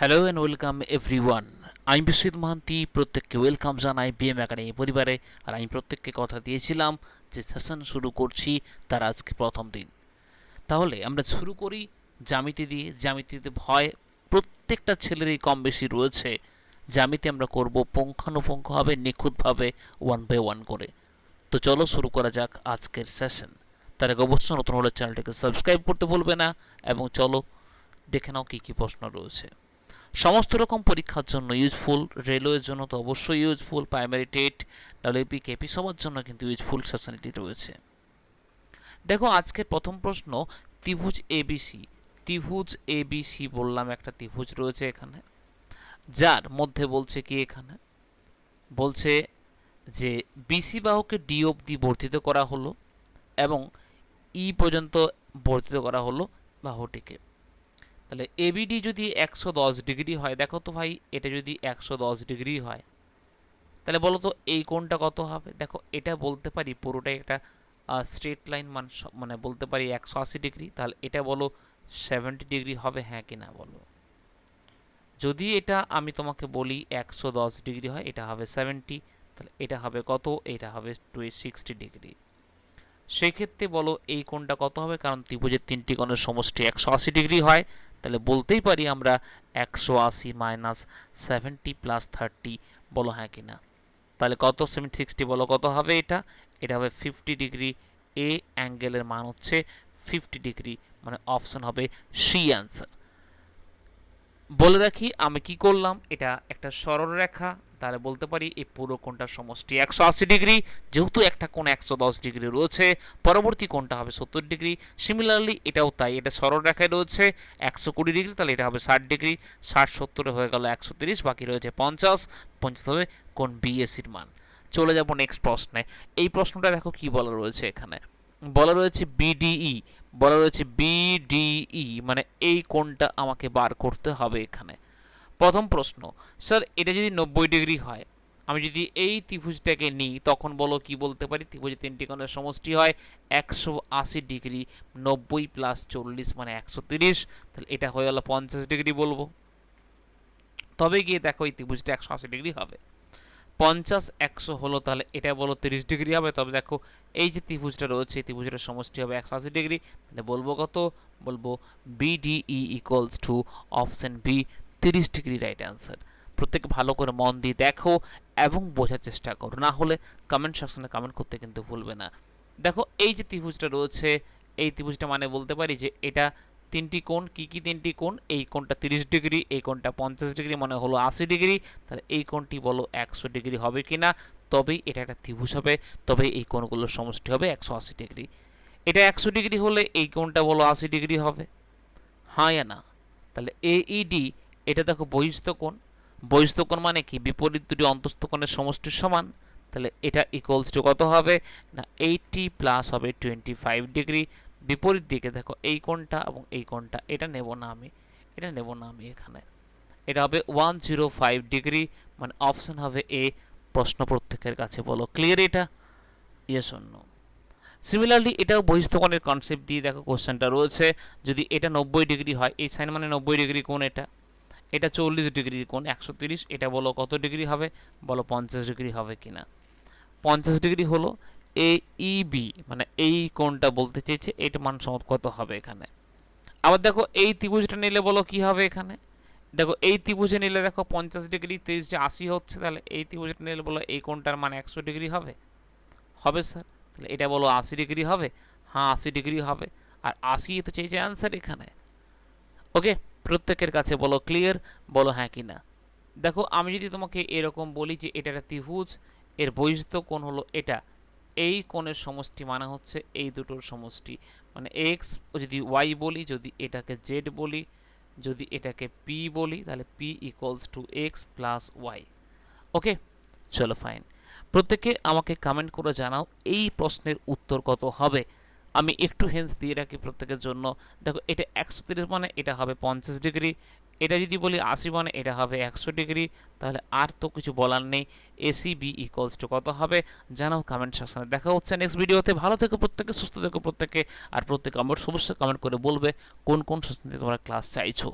Hello and welcome everyone আমি বিশ্বজিৎ মহান্তি প্রত্যেককে welcome জানাই বিএম একাডেমি পরিবারে। আর আমি প্রত্যেককে কথা দিয়েছিলাম যে সেশন শুরু করছি তার আজকে প্রথম দিন। তাহলে আমরা শুরু করি জ্যামিতি দিয়ে। জ্যামিতিতে ভয় প্রত্যেকটা ছেলেরই কম বেশি রয়েছে। জ্যামিতি আমরা করব পুঙ্খানুপুঙ্খভাবে, নিখুঁতভাবে ওয়ান বাই ওয়ান করে। তো চলো শুরু করা যাক আজকের সেশন তার আগে অবশ্যই নতুন হলে চ্যানেলটাকে সাবস্ক্রাইব করতে ভুলবে না। এবং চলো দেখে নাও কী কী প্রশ্ন রয়েছে। সমস্ত রকম পরীক্ষার জন্য ইউজফুল রেলওয়ের জন্য তো অবশ্যই useful primary TET WP KP সবার জন্য কিন্তু ইউজফুল সেশনটি রয়েছে। দেখো, আজকের প্রথম প্রশ্ন, ত্রিভুজ এবিসি ত্রিভুজ এবিসি বললাম একটা ত্রিভুজ রয়েছে এখানে, যার মধ্যে বলছে কি এখানে? বলছে যে বিসি বাহুকে ডি অবধি বর্ধিত করা হলো এবং ই পর্যন্ত বর্ধিত করা হলো বাহুটিকে। তাহলে এবিডি যদি একশো দশ ডিগ্রি হয়, দেখো তো ভাই, এটা যদি একশো দশ ডিগ্রি হয়, তাহলে বলো তো এই কোণটা কত হবে? দেখো, এটা বলতে পারি পুরোটাই একটা স্ট্রেট লাইন মান মানে বলতে পারি একশো আশি ডিগ্রি, তাহলে এটা বলো সেভেন্টি ডিগ্রি হবে হ্যাঁ কি না বলো? যদি এটা আমি তোমাকে বলি একশো দশ ডিগ্রি হয়, এটা হবে সেভেন্টি তাহলে এটা হবে কত? এটা হবে টু সিক্সটি ডিগ্রি। সেক্ষেত্রে বলো এই কোণটা কত হবে? কারণ ত্রিভুজের তিনটি কোণের সমষ্টি একশো আশি ডিগ্রি হয় তাহলে বলতেই পারি আমরা একশো আশি মাইনাস সেভেন্টি প্লাস থার্টি বলো হ্যাঁ কি না তাহলে কত? সেভেন সিক্সটি বলো, কত হবে এটা? এটা হবে ফিফটি ডিগ্রি এ অ্যাঙ্গেলের মান হচ্ছে ফিফটি ডিগ্রি মানে অপশন হবে সি অ্যান্সার বলে রাখি, আমি কি করলাম? এটা একটা সরলরেখা তাহলে বলতে পারি এই পুরো কোণটার সমষ্টি একশো আশি ডিগ্রি, যেহেতু একটা কোণ একশো দশ ডিগ্রি রয়েছে, পরবর্তী কোণটা হবে সত্তর ডিগ্রি। সিমিলারলি এটাও তাই, এটা সরলরেখায় রয়েছে, একশো কুড়ি ডিগ্রি, তাহলে এটা হবে ষাট ডিগ্রি। ষাট সত্তরে হয়ে গেল একশো তিরিশ, বাকি রয়েছে পঞ্চাশ। পঞ্চাশ হবে কোণ বিএসির মান। চলে যাব নেক্সট প্রশ্নে। এই প্রশ্নটা দেখো কি বলা রয়েছে এখানে। বলা রয়েছে বিডিই বলা রয়েছে বিডিই মানে এই কোণটা আমাকে বার করতে হবে এখানে। প্রথম প্রশ্ন, স্যার, এটা যদি নব্বই ডিগ্রি হয়, আমি যদি এই ত্রিভুজটাকে নিই, তখন বলো কি বলতে পারি? ত্রিভুজের তিনটি কোণের সমষ্টি হয়, একশো আশি ডিগ্রি, নব্বই প্লাস চল্লিশ মানে একশো তিরিশ, তাহলে এটা হয়ে গেলো পঞ্চাশ ডিগ্রি বলব। তবে গিয়ে দেখো এই ত্রিভুজটা একশো আশি ডিগ্রি হবে। পঞ্চাশ, একশো হলো তাহলে এটা বলো তিরিশ ডিগ্রি হবে, তবে দেখো এই যে ত্রিভুজটা রয়েছে, এই ত্রিভুজটার সমষ্টি হবে একশো আশি ডিগ্রি, তাহলে বলব কত? বলব BDE equals to option B তিরিশ ডিগ্রি রাইট অ্যান্সার প্রত্যেকে ভালো করে মন দিয়ে দেখো এবং বোঝার চেষ্টা করো। না হলে কমেন্ট সেকশনে কমেন্ট করতে কিন্তু ভুলবে না। দেখো, এই যে ত্রিভুজটা রয়েছে, এই ত্রিভুজটা মানে বলতে পারি যে এটা তিনটি কোণ, কি কি তিনটি কোণ? এই কোণটা তিরিশ ডিগ্রি, এই কোণটা পঞ্চাশ ডিগ্রি মানে হলো আশি ডিগ্রি। তাহলে এই কোণটি বলো একশো ডিগ্রি হবে কি না তবেই এটা একটা ত্রিভুজ হবে তবে এই কোণগুলোর সমষ্টি হবে একশো আশি ডিগ্রি। এটা একশো ডিগ্রি হলে এই কোণটা বলো আশি ডিগ্রি হবে। হ্যাঁ না। তাহলে এইডি এটা দেখো বহিস্থ কোণ। বহিস্থ কোণ মানে কি? বিপরীত দুটি অন্তস্থ কোণের সমষ্টির সমান। তাহলে এটা ইকুয়ালস টু কত হবে? না এইটি প্লাস হবে টোয়েন্টি ফাইভ ডিগ্রি বিপরীত দিকে দেখো এই কোণটা এবং এই কোণটা, এটা নেব না আমি। এটা নেব না আমি এখানে। এটা হবে ওয়ান জিরো ফাইভ ডিগ্রি মানে অপশন হবে এ প্রশ্ন প্রত্যেকের কাছে বলো। ক্লিয়ার এটা? ইয়েস অন্য সিমিলারলি এটাও বহিস্থকোণের কনসেপ্ট দিয়ে দেখো কোশ্চেনটা রয়েছে। যদি এটা নব্বই ডিগ্রি হয়, এই সাইন মানে নব্বই ডিগ্রি কোণ এটা। এটা চল্লিশ ডিগ্রির কোণ, একশো তিরিশ, এটা বলো কত ডিগ্রি হবে? বলো পঞ্চাশ ডিগ্রি হবে কি না পঞ্চাশ ডিগ্রি হলো এ ইবি মানে এই কোণটা বলতে চেয়েছে এটা মান সমত কত হবে এখানে। আবার দেখো এই ত্রিভুজটা নিলে বলো কি হবে এখানে? দেখো এই ত্রিভুজে নিলে দেখো পঞ্চাশ ডিগ্রি, তিরিশ যে আশি হচ্ছে, তাহলে এই ত্রিভুজটা নিলে বলো এই কোণটার মান একশো ডিগ্রি হবে। হবে স্যার তাহলে এটা বলো আশি ডিগ্রি হবে। হ্যাঁ আশি ডিগ্রি হবে। আর আশি তো চেয়েছে অ্যান্সার এখানে। ওকে প্রত্যেকের কাছে বলো ক্লিয়ার বলো হ্যাঁ কি না দেখো, আমি যদি তোমাকে এরকম বলি যে এটা একটা ত্রিভুজ, এর বহিস্থ কোণ হলো এটা। এই কোণের সমষ্টি মানে হচ্ছে এই দুটোর সমষ্টি। মানে এক্স যদি ওয়াই বলি, যদি এটাকে জেড বলি, যদি এটাকে পি বলি, তাহলে P equals to X plus Y okay চলো ফাইন প্রত্যেকে আমাকে কমেন্ট করে জানাও, এই প্রশ্নের উত্তর কত হবে? আমি একটু হেন্স দিয়ে রাখি প্রত্যেকের জন্য। দেখো, এটা একশো তিরিশ মানে এটা হবে পঞ্চাশ ডিগ্রি। এটা যদি বলি আশি মানে এটা হবে একশো ডিগ্রি। তাহলে আর তো কিছু বলার নেই। এসি বি ইকলস টু কত হবে? জানাও কমেন্ট সেকশনে দেখা হচ্ছে নেক্সট ভিডিওতে ভালো থেকো প্রত্যেকে, সুস্থ থেকো প্রত্যেকে। আর প্রত্যেকে আমার সমস্যা কমেন্ট করে বলবে কোন কোন সেশন তোমরা ক্লাস চাইছো।